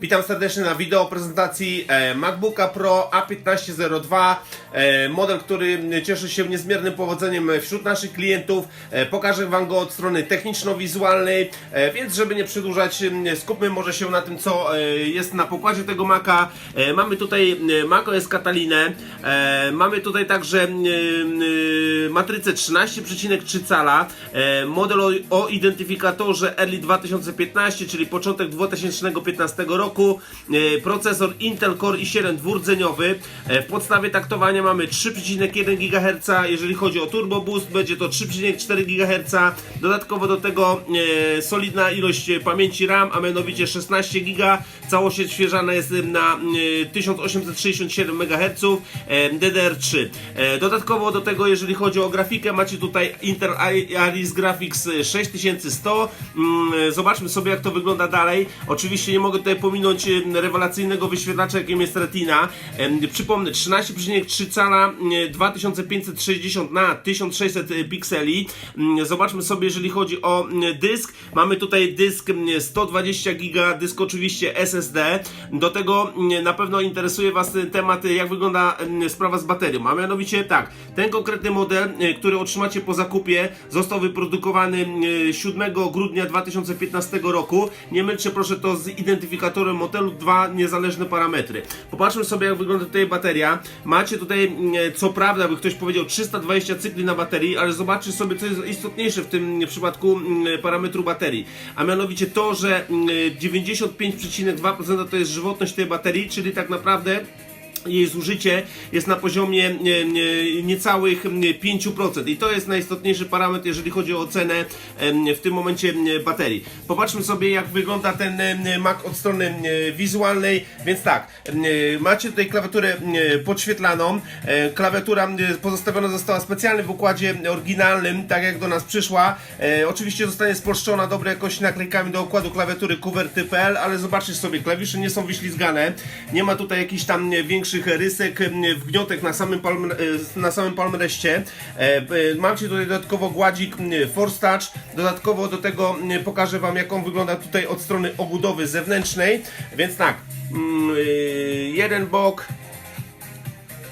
Witam serdecznie na wideo prezentacji e, MacBooka Pro A1502. E, model, który cieszy się niezmiernym powodzeniem wśród naszych klientów. E, pokażę Wam go od strony techniczno-wizualnej, więc żeby nie przedłużać, skupmy może się na tym, co jest na pokładzie tego Maca. Mamy tutaj macOS Catalinę, mamy tutaj także matrycę 13,3 cala, model o identyfikatorze Early 2015, czyli początek 2015 roku, e, procesor Intel Core i7 dwurdzeniowy, e, w podstawie taktowania mamy 3,1 GHz, jeżeli chodzi o Turbo Boost będzie to 3,4 GHz, dodatkowo do tego e, solidna ilość pamięci RAM, a mianowicie 16 GB, całość odświeżana jest na e, 1867 MHz e, DDR3. E, Dodatkowo do tego, jeżeli chodzi o grafikę, macie tutaj Intel Iris Graphics 6100. Mm, Zobaczmy sobie, jak to wygląda dalej. Oczywiście nie mogę tutaj pominąć e, rewelacyjnego wyświetlacza, jakim jest Retina. E, Przypomnę, 13,3 cala, e, 2560 na 1600 pikseli. Mm, Zobaczmy sobie, jeżeli chodzi o dysk. Mamy tutaj dysk mm, 120 giga, dysk oczywiście SSD. Do tego na pewno interesuje Was temat, jak wygląda sprawa z baterią. A mianowicie tak, ten konkretny model, e, który otrzymacie po zakupie, został wyprodukowany mm, 7 grudnia 2015 roku. Nie mylcie proszę to z identyfikatorem modelu, dwa niezależne parametry. Popatrzmy sobie, jak wygląda tutaj bateria. Macie tutaj, mm, co prawda, by ktoś powiedział, 320 cykli na baterii, ale zobaczcie sobie, co jest istotniejsze w tym przypadku mm, parametru baterii. A mianowicie to, że mm, 95,2% to jest żywotność tej baterii, czyli tak naprawdę jej zużycie jest na poziomie e, e, niecałych e, 5% i to jest najistotniejszy parametr, jeżeli chodzi o ocenę e, w tym momencie baterii. Popatrzmy sobie, jak wygląda ten Mac od strony wizualnej, więc tak, e, macie tutaj klawiaturę podświetlaną, klawiatura pozostawiona została specjalnie w układzie oryginalnym, tak jak do nas przyszła. Oczywiście zostanie spolszczona dobrej jakości naklejkami do układu klawiatury QWERTY.pl, ale zobaczcie sobie, klawisze nie są wyślizgane, nie ma tutaj jakichś tam e, większych rysek, wgniotek na samym, palm, e, na samym palmreście. E, e, Macie tutaj dodatkowo gładzik Force Touch, dodatkowo do tego pokażę Wam jak on wygląda tutaj od strony obudowy zewnętrznej, więc tak, y, jeden bok,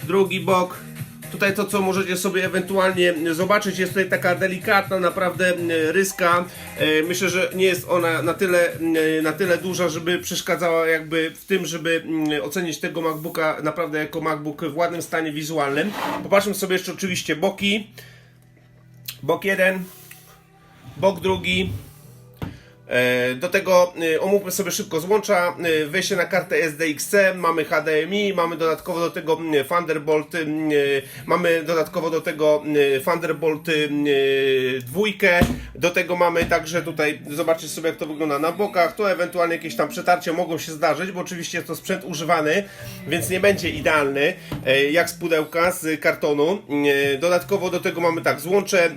drugi bok. Tutaj to, co możecie sobie ewentualnie zobaczyć, jest tutaj taka delikatna naprawdę ryska. E, Myślę, że nie jest ona na tyle, na tyle duża, żeby przeszkadzała jakby w tym, żeby ocenić tego MacBooka naprawdę jako MacBook w ładnym stanie wizualnym. Popatrzmy sobie jeszcze oczywiście boki. Bok jeden, bok drugi. E, Do tego e, omówmy sobie szybko złącza, e, wejście na kartę SDXC, mamy HDMI, mamy dodatkowo do tego Thunderbolt, mamy dodatkowo do tego Thunderbolt dwójkę, do tego mamy także tutaj, zobaczcie sobie jak to wygląda na bokach, tu ewentualnie jakieś tam przetarcia mogą się zdarzyć, bo oczywiście jest to sprzęt używany, więc nie będzie idealny, jak z pudełka, z kartonu. Dodatkowo do tego mamy tak, złącze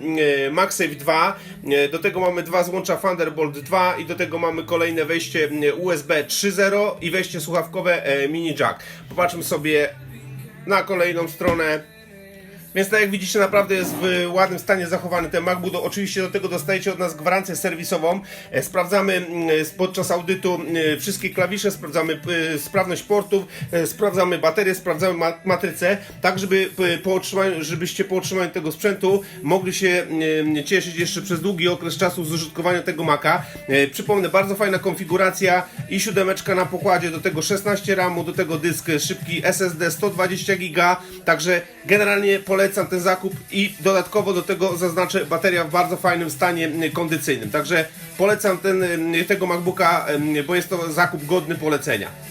MagSafe 2, e, do tego mamy dwa złącza Thunderbolt 2 i do tego mamy kolejne wejście e, USB 3.0 i wejście słuchawkowe e, mini jack. Popatrzmy sobie na kolejną stronę. Więc tak jak widzicie, naprawdę jest w ładnym stanie zachowany ten MacBook. Oczywiście do tego dostajecie od nas gwarancję serwisową. E, sprawdzamy mm, podczas audytu mm, wszystkie klawisze, sprawdzamy e, sprawność portów, e, sprawdzamy baterię, sprawdzamy ma matrycę, tak żeby po żebyście po otrzymaniu tego sprzętu mogli się mm, cieszyć jeszcze przez długi okres czasu z użytkowania tego Maca. E, Przypomnę, bardzo fajna konfiguracja i siódemeczka na pokładzie, do tego 16 RAMu, do tego dysk szybki SSD 120 GB, także generalnie polecam ten zakup i dodatkowo do tego zaznaczę bateria w bardzo fajnym stanie kondycyjnym. Także polecam ten, tego MacBooka, bo jest to zakup godny polecenia.